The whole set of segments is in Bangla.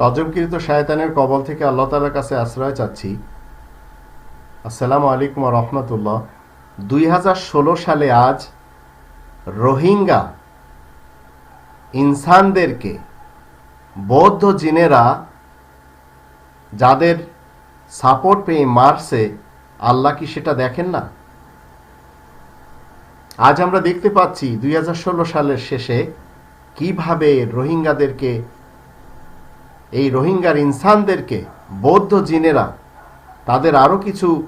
রজবকৃত শায়তানের কবল থেকে আল্লাহ তালার কাছে আশ্রয় চাচ্ছি। আসসালামু আলাইকুম রহমতুল্লাহ। দুই হাজার ষোলো সালে আজ রোহিঙ্গা ইনসানদেরকে বৌদ্ধ জিনেরা যাদের সাপোর্ট পেয়ে মারছে, আল্লাহ কি সেটা দেখেন না? আজ আমরা দেখতে পাচ্ছি দুই হাজার ষোলো সালের শেষে কীভাবে রোহিঙ্গাদেরকে এই রোহিঙ্গার ইনসানদেরকে, বৌদ্ধ জিনেরা, তাদের আরও কিছু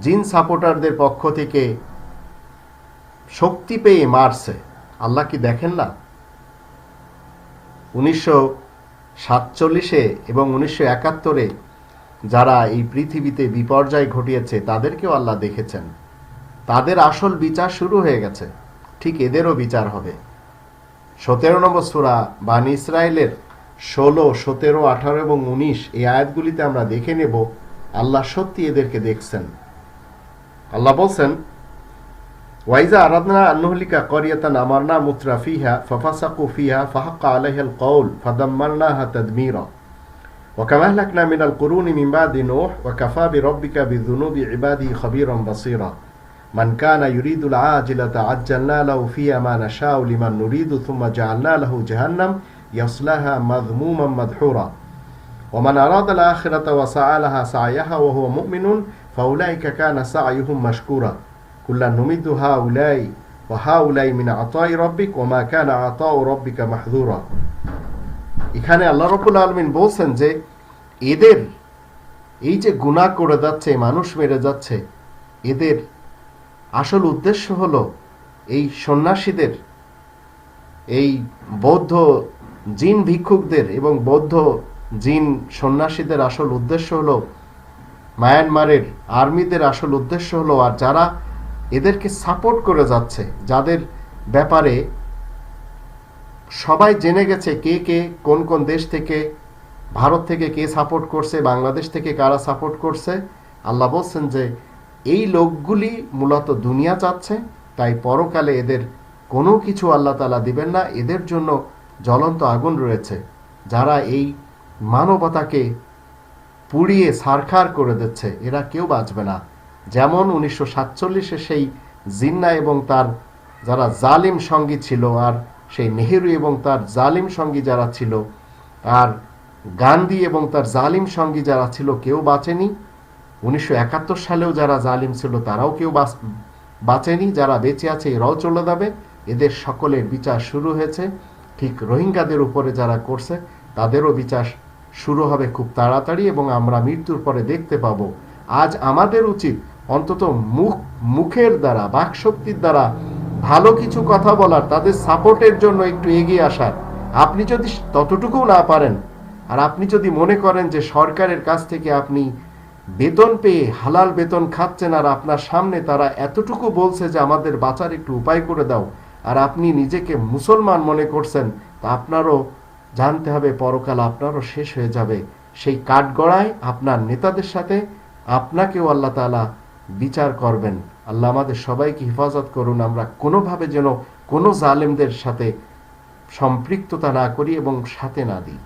জিন সাপোর্টারদের পক্ষ থেকে শক্তি পেয়ে মারছে। আল্লাহ কি দেখেন না? উনিশশো সাতচল্লিশে এবং উনিশশো একাত্তরে যারা এই পৃথিবীতে বিপর্যয় ঘটিয়েছে, তাদেরকেও আল্লাহ দেখেছেন। তাদের আসল বিচার শুরু হয়ে গেছে। ঠিক এদেরও বিচার হবে। সতেরো নম্বর সুরা বান ইসরায়েলের ষোলো সতেরো আঠারো এবং উনিশ এই আয়াতগুলিতে আমরা দেখে নেব আল্লাহ সত্যি এদেরকে দেখছেন আল্লাহ বলছেন ওয়াইজা আরাধনা আন্নহলিকা করিয়াতান আমারনা মুত্রা ফিহা ফফাসাকু ফিহা ফাহাক্কা আলাইহাল কৌল ফাদাম্মারনাহা তাদমীরা وكما أهلكنا من القرون من بعد نوح وكفى بربك بذنوب عباده خبيرا بصيرا من كان يريد العاجلة عجلنا له فيها ما نشاء لمن نريد ثم جعلنا له جهنم يصلها مذموما مدحورا ومن أراد الآخرة وسعى لها سعيها وهو مؤمن فأولئك كان سعيهم مشكورا كلا نمد هؤلاء وهؤلاء من عطاء ربك وما كان عطاء ربك محظورا এখানে আল্লাহ রবুল আলমিন বলছেন যে এদের এই যে গুণা করে যাচ্ছে মানুষ মেরে যাচ্ছে এদের আসল উদ্দেশ্য হলো এই সন্ন্যাসীদের এই বৌদ্ধ জিন ভিক্ষুকদের এবং বৌদ্ধ জিন সন্ন্যাসীদের আসল উদ্দেশ্য হলো, মায়ানমারের আর্মিদের আসল উদ্দেশ্য হলো, আর যারা এদেরকে সাপোর্ট করে যাচ্ছে, যাদের ব্যাপারে সবাই জেনে গেছে কে কে কোন কোন দেশ থেকে, ভারত থেকে কে সাপোর্ট করছে, বাংলাদেশ থেকে কারা সাপোর্ট করছে, আল্লাহ বলছেন যে এই লোকগুলি মূলত দুনিয়া চাচ্ছে, তাই পরকালে এদের কোনো কিছু আল্লাহ তালা দিবেন না, এদের জন্য জ্বলন্ত আগুন রয়েছে, যারা এই মানবতাকে পুড়িয়ে সারখার করে দিচ্ছে। এরা কেউ বাঁচবে না। যেমন উনিশশো সাতচল্লিশে সেই জিন্না এবং তার যারা জালিম সঙ্গী ছিল আর সেই নেহেরু এবং তার জালিম সঙ্গী যারা ছিল আর গান্ধী এবং তার জালিম সঙ্গী যারা ছিল কেউ বাঁচেনি। উনিশশো একাত্তর সালেও যারা জালিম ছিল তারাও কেউ বাঁচেনি। যারা বেঁচে আছে এরাও চলে যাবে। এদের সকলের বিচার শুরু হয়েছে। ঠিক রোহিঙ্গাদের উপরে যারা করছে, তাদেরও বিচার শুরু হবে খুব তাড়াতাড়ি এবং আমরা মৃত্যুর পরে দেখতে পাব। আজ আমাদের উচিত অন্তত মুখ, মুখের দ্বারা, বাকশক্তির দ্বারা ভালো কিছু কথা বলার, তাদের সাপোর্টের জন্য একটু এগিয়ে আসার। আপনি যদি ততটুকু না পারেন, আর আপনি যদি মনে করেন যে সরকারের কাছ থেকে আপনি বেতন পেয়ে হালাল বেতন খাচ্ছেন আর আপনার সামনে তারা এতটুকু বলছে যে আমাদের বাঁচার একটু উপায় করে দাও আর আপনি নিজেকে মুসলমান মনে করছেন, তা আপনারও জানতে হবে, পরকাল আপনারও শেষ হয়ে যাবে। সেই কাঠগড়ায় আপনার নেতাদের সাথে আপনাকেও আল্লাহ তালা বিচার করবেন। আল্লাহ আমাদের সবাইকে হেফাজত করুন, আমরা কোনোভাবে যেন কোনো জালেমদের সাথে সম্পৃক্ততা না করি এবং সাথে না দিই।